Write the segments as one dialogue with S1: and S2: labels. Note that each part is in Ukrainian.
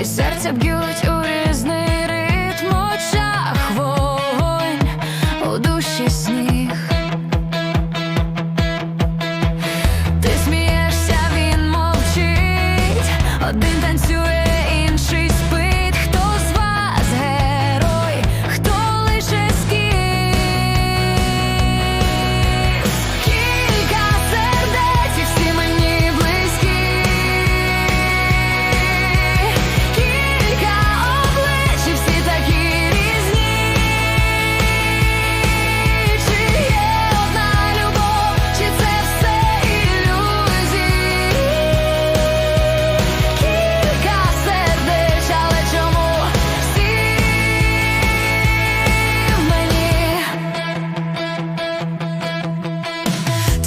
S1: І серце б'ють у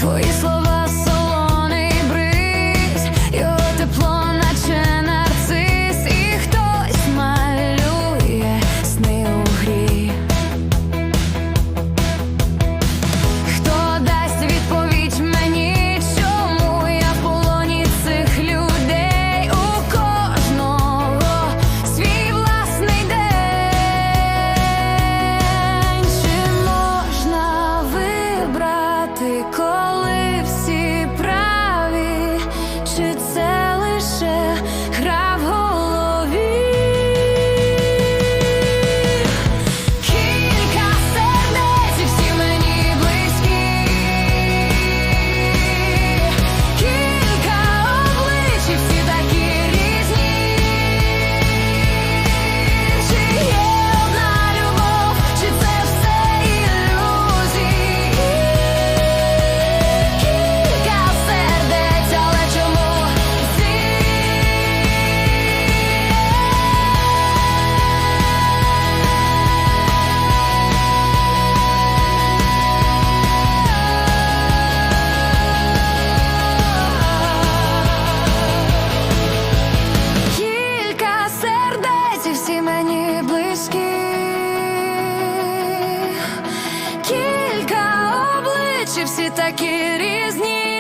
S1: Victoria's Law. наче всі такі різні.